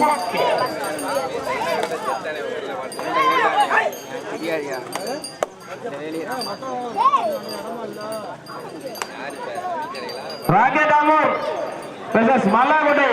Rocket Amur versus Mallakudi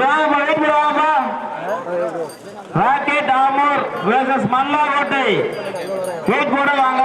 வாங்கப்பா wait பண்ணுவாங்கப்பா rocket Amur versus Mallakottai wait போட வாங்க.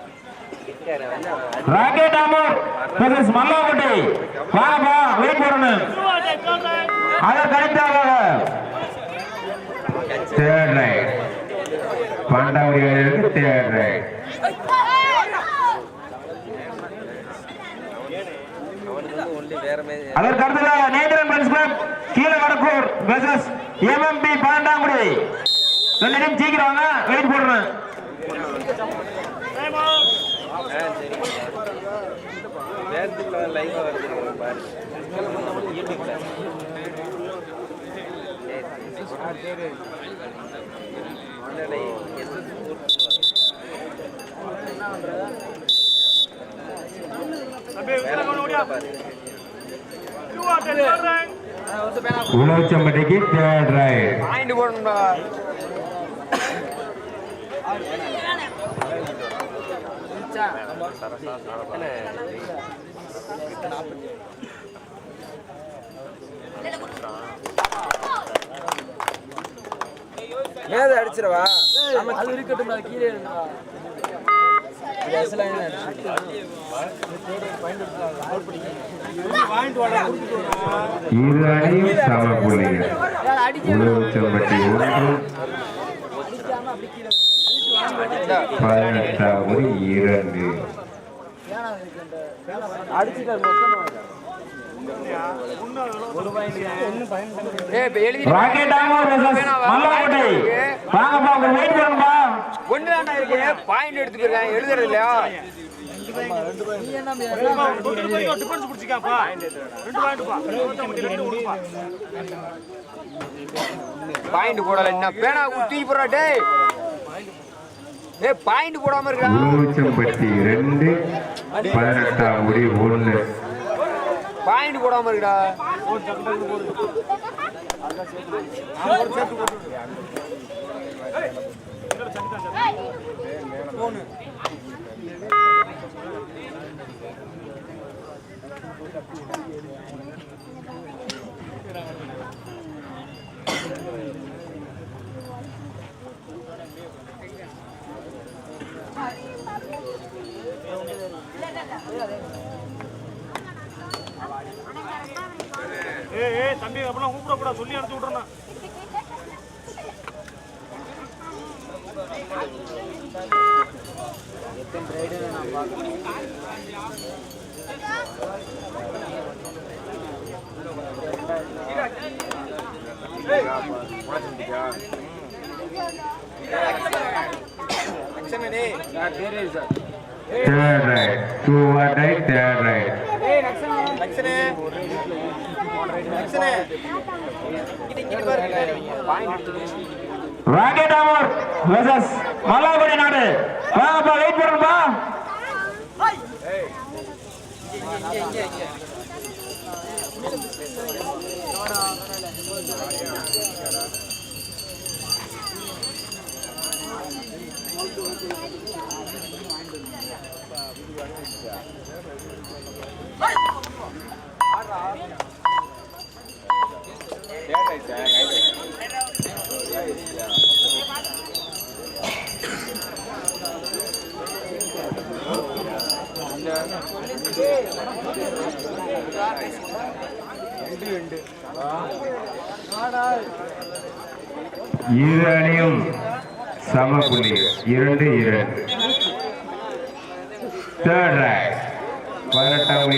ராக்கெட் அமூர் வெர்சஸ் மல்லாக்குடி வாங்கப்பா வெயிட் போடணும். அதை கரெக்டாக தேர்ட் ரைட் பண்டாவடி வீரருக்கு தேர்ட் ரைட் அதற்கு அடுத்ததாக நேந்திரன் ஃப்ரெண்ட்ஸ் கிளப் கீழே வடக்கூர் வெர்சஸ் எம்எம்பி பாண்டாங்குடி. ரெண்டு டீம் சீக்கிரம் வாங்க வெயிட் போடுறேன் லைவா வருது பாரு. உலகச்சம்பட்டிக்கு தேர்ட் ரைட். பாயிண்ட் போடணும்டா. மேல அடிச்சிடவா? அது இருக்கட்டும் அது கீழே இரு அணியும் சம புள்ளிகள் உலகச்சம்பட்டி ஒன்று. பதினெட்டாவது இரண்டு. ராக்கெட் ஆமோர் வெர்சஸ் மல்லாக்கோட்டை வாங்கப்பா உங்க வெயிட் பண்ணுப்பா ஒண்ணு தாண்டா இருக்கு. பாயிண்ட் எடுத்துக்கிறேன் எழுதுறது இல்லையா பாயிண்ட் போடல. என்ன பேனா தூக்கி போடுறா டேய். ஏய் பாயிண்ட் போடாம இருக்கா? உலகச்சம்பட்டி ரெண்டு. பதினெட்டாம் முடி ஒன்று. பாயிண்ட் போடாம இருக்குடா ஏய் தம்பி அப்படிலாம் கூப்பிடக்கூடாது சொல்லி அனுப்பிச்சு விட்றேன் third right two one right third right rocket Amur versus Mallakudi நாடு. வாங்கப்பா வெயிட் பண்ணுப்பா இரு அணியும் சம புள்ளி. இரண்டு இரண்டு. தேர்ட் ரேக் பதினெட்டாம்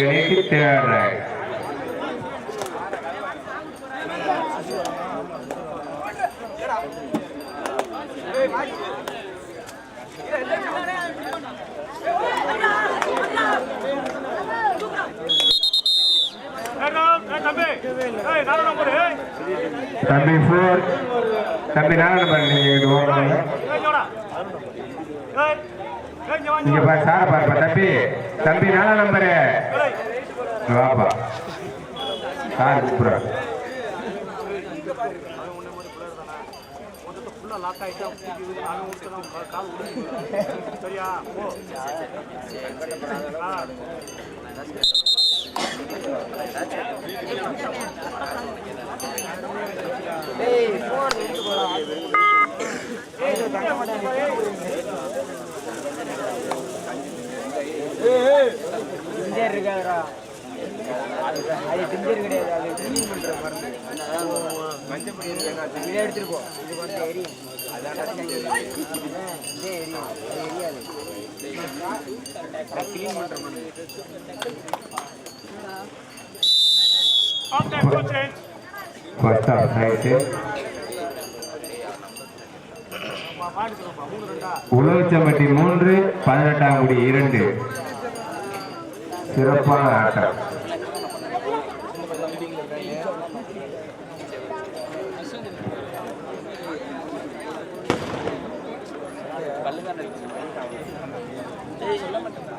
தேர்ட் ரேக் தம்பி. நாலு ஃபோர் தம்பி நாலு நம்பர் நீங்க பாரு சார பாருப்பா தம்பி தம்பி நாலாம் நம்பரு வாப்பா சார் கூப்பிடுறேன் ஃபுல்லா லாக் ஆயிட்டா பிடிக்குது நானும் ஊத்துறேன் கால் உடைஞ்சு சரியா? போ. ஆ டிஞ்சர் இருக்காதுடா அது அது டிஞ்சர் கிடையாது அது க்ளீன் பண்ற மருந்து மஞ்சப்பொடி இருக்காங்க இதை எடுத்துட்டு போ இது வந்து எரியும் அதான்டா டிஞ்சர் இதே எரியும் அது எரியாது க்ளீன் பண்ற மருந்து ஆஃப் டைம் ஃபர்ஸ்ட் ஆஃப் மூன்று பதினெட்டாம் குடி இரண்டு. சிறப்பான ஆட்டம். சொல்ல மாட்டேன்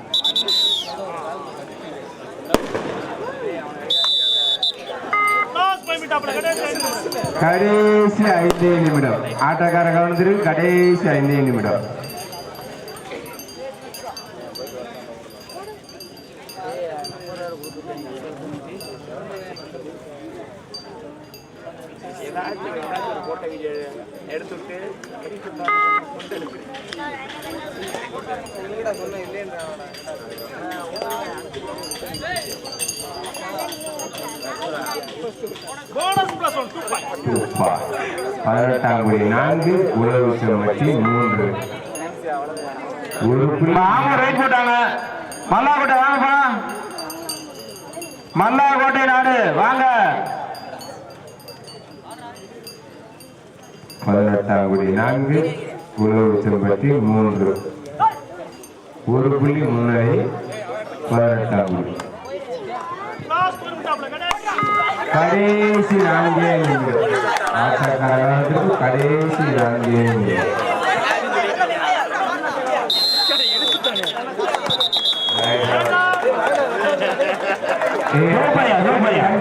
கடைசி ஐந்தே நிமிடம். ஆட்டக்கார கவனத்திற்கு கடைசி ஐந்தே நிமிடம். எடுத்துட்டு. சொன்ன இல்லைன்றா பதினெட்டாம் குடி நான்கு உலகச்சம்பட்டி மூன்று ஒரு அவங்க ரைட் போட்டாங்க மல்லாக்கோட்டை வாங்கப்பா மல்லாக்கோட்டை நாடு வாங்க. பதினெட்டாம் குடி நான்கு உலகச்சம்பட்டி மூன்று. ஒரு புள்ளி முன்னணி பதினெட்டாம் குடி லாஸ்ட் ஒரு மினிட் அப்படி கிடையாது கடைசி நான்கே நிமிடம் ஆட்டக்காரர்களுக்கு கடைசி நான்கே.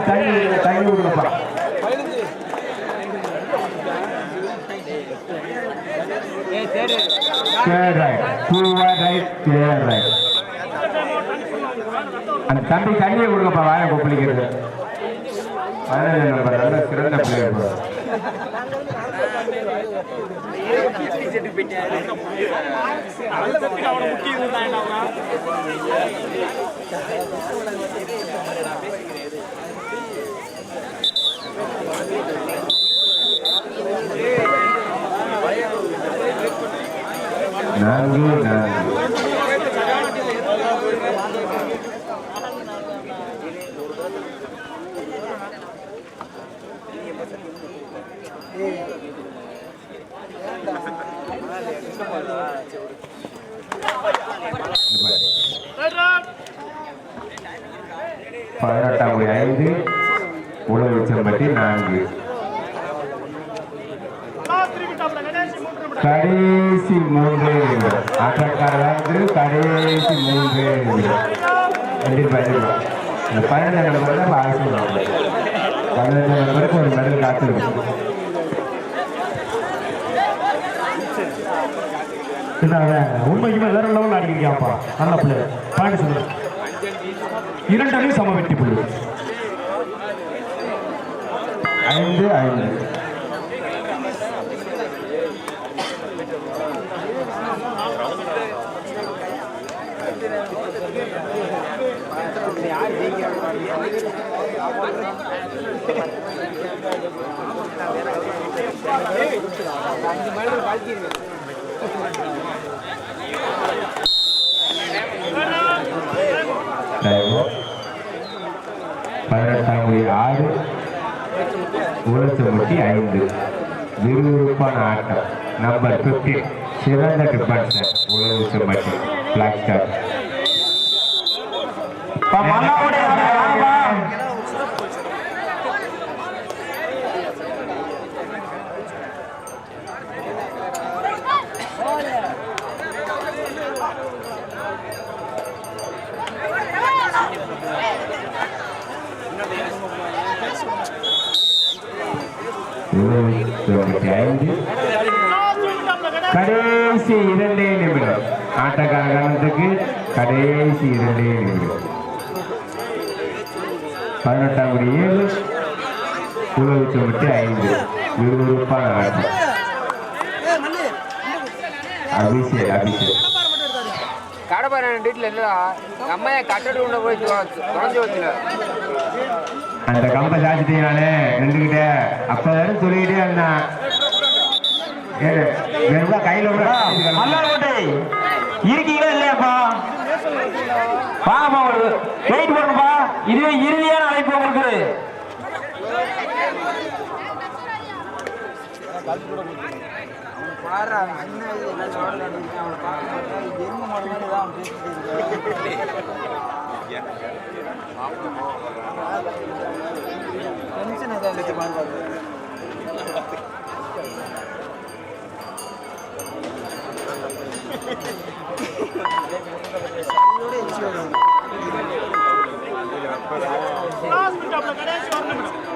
தண்ணி தண்ணி விடுங்கப்பா தேடு third right two right third right அந்த தம்பி தண்ணியை கொடுங்கப்பா வாயை கொப்பளிக்கிறது. பதினஞ்சு நம்பர் நல்ல சிறந்த பிளேயர் நான்கு நான்கு பதினெட்டாம் மணி ஐந்து உலகச்சம்பட்டி நான்கு. லாஸ்ட் கடைசி மூன்று. நிமிடம் கடைசி மூன்று. நிமிடம் கண்டிப்பா இந்த பதினஞ்சாம் நம்பர் தான் ஆயுசு பதினெட்டு நம்பருக்கு ஒரு மெடல் காத்திருக்கும். என்ன அவன் உண்மைக்குமே வேற லெவலில் அடிக்கிறாப்பா நல்ல பிள்ளை பாயிண்ட் சொல்லு இரண்டு அணி சம வெட்டி புள்ளி. ஐந்து ஐந்து. அஞ்சு மணி வாழ்க்கை பதினெட்டாம் ஆறு உலகத்தி ஐந்து. விறுவிறுப்பான ஆட்டம். நம்பர் பிப்டீன் சிறந்த டிஃபென்சர் உலக சுமட்டி பிளாக் ஸ்டார் இருபத்தி ஐந்து கடைசி இரண்டே நிமிடம். ஆட்டக்கார காலத்துக்கு கடைசி இரண்டே நிமிடம். பதினெட்டாம் குடி ஏழு உழவு சுமட்டி ஐந்து. விறுவிறுப்பான ஆட்டம். அபிஷேக் அபிஷேக். கடைப்பாரு வீட்டில் இல்லடா. அம்மா கட்டடு உள்ள போய் குறைஞ்சி வச்சுல அந்த கம்பை சாச்சிட்டீங்களே அப்ப அப்பதான் சொல்லிக்கிட்டே இருந்தான் ஏறு, வெறும் கையில விட இருக்கீங்களா இல்லையாப்பா? வாங்கப்பா ஒரு வெயிட் பண்ணுப்பா இதுவே இறுதியான அழைப்பு உங்களுக்கு. பாரு அவன் என்ன சொல்ல அவனை பார்க்க எரும மாதிரி தான் அவன் பேசிட்டு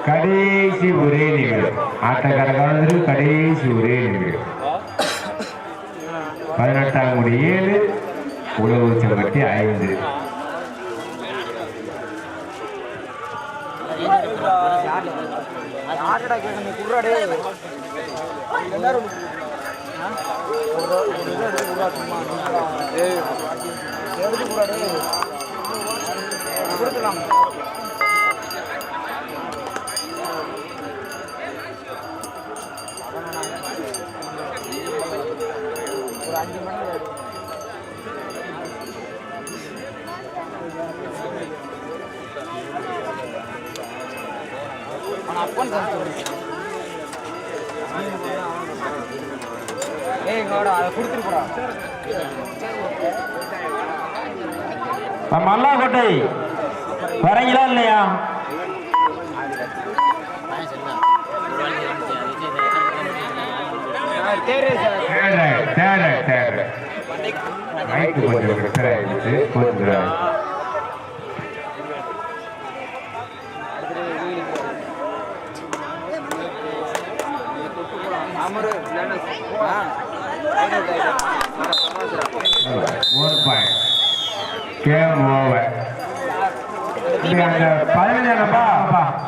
கடைசி ஒரே நிமிடம். ஆட்டக்காரர்கள் கடைசி ஒரே நிமிடம். பதினெட்டாம் கோடி ஏழு உழவு செம்பட்டி ஐந்து. சும்மா நீங்களா? ஏய், எடுத்து குர்ராடே. கொடுக்கலாம் ஒரு அஞ்சு மணி அவன் அப்பன் தான் ஏய் இங்கோட அதை கொடுத்துருக்குறா மல்லாக்கோட்டை வரீங்களா இல்லையா? தேரே சார். தேர்ட் தேர்ட் தேர்ட் மைக்கு கொஞ்சம் பிரச்சனை ஆயிடுச்சு. கொஞ்சம் ஒரு பாயிண்ட் கேம் ஓவர் அந்த பதினஞ்சாம்